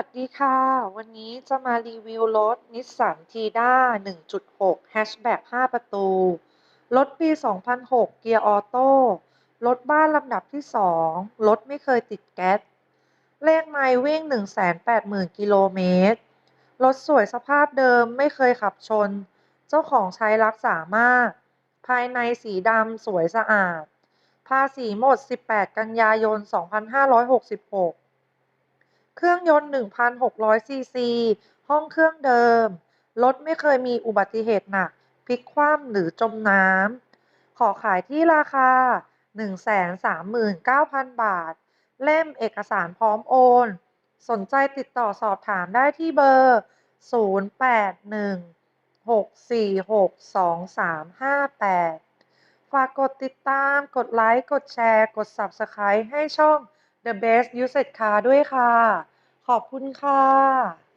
วัสดีค่ะ วันนี้จะมารีวิวรถนิสสันทีด้า1.6แฮชแบ็ก5ประตู รถปี 2006 เกียร์ออโต้ รถบ้านลำดับที่ 2 รถไม่เคยติดแก๊ส เลขไมล์วิ่ง 180,000 กิโลเมตร รถสวยสภาพเดิมไม่เคยขับชน เจ้าของใช้รักษามาก ภายในสีดำสวยสะอาด ภาษีหมด 18 กันยายน 2566 เครื่องยนต์1,600ซีซีห้องเครื่องเดิม รถไม่เคยมีอุบัติเหตุหนักพลิกคว่ำหรือจมน้ำ ขอขายที่ราคา 139,000 บาท เล่มเอกสารพร้อมโอน สนใจติดต่อสอบถามได้ที่เบอร์ 0816462358 ฝากกดติดตาม กดไลค์ กดแชร์ กด Subscribe ให้ช่อง The Best Used Car ด้วยค่ะ ขอบคุณค่ะ